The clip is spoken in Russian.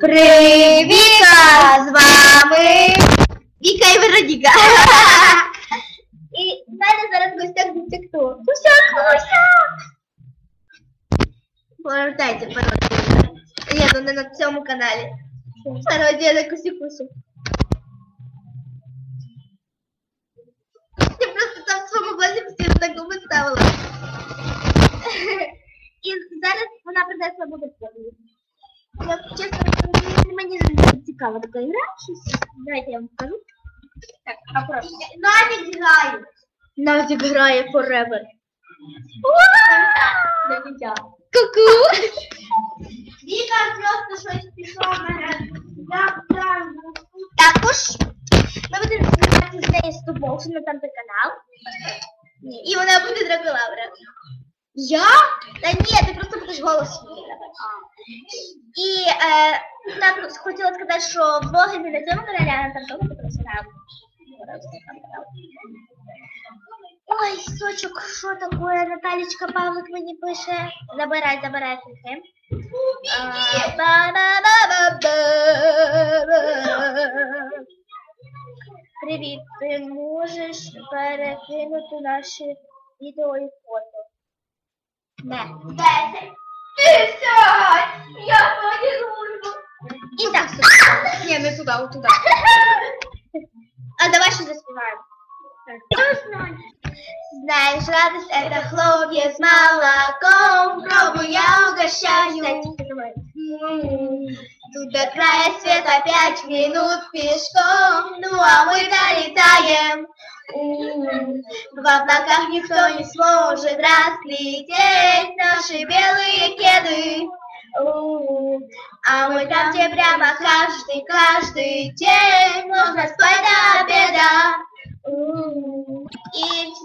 Привіка! З вами Віка і Вероніка. І в мене зараз в гостях буде хто? Куся, Куся! Повертайте пародію. Ні, ну не на цьому каналі. Пародія на Кусі Кусю. Я просто там в своєму блозі постійно так губи Я чесно скажу, мені не цікава така гра. щось. Давайте я вам покажу. Так, аккуратно. Навіть грає. Навіть грає Forever. Ку-ку. Віка просто щось пішла на Також ми будемо знімати з неї стопбоксу на там канал. І вона буде драколавра. Я? Та ні, ти просто будеш голос її Давати. І е, так хотіла сказати, що влоги не на цьому каналі, а на тому канал. Ой, сочок, що таке? Наталечка Павлик мені пише. Забирай, забирай фільм. Привіт, ти можеш перекинути наші відео і фото? Не. Десять! Так, сюди. Не, не туда, вот туда. А давай ще заспіваємо. Знаешь, радость это хлопья с молоком, пробуй, я угощаю. Тут до края света пять минут пешком, ну а мы долетаем. В облаках никто не сможет разглядеть наши белые кеды. А мы там, где прямо каждый, каждый день можно спать до обеда. И.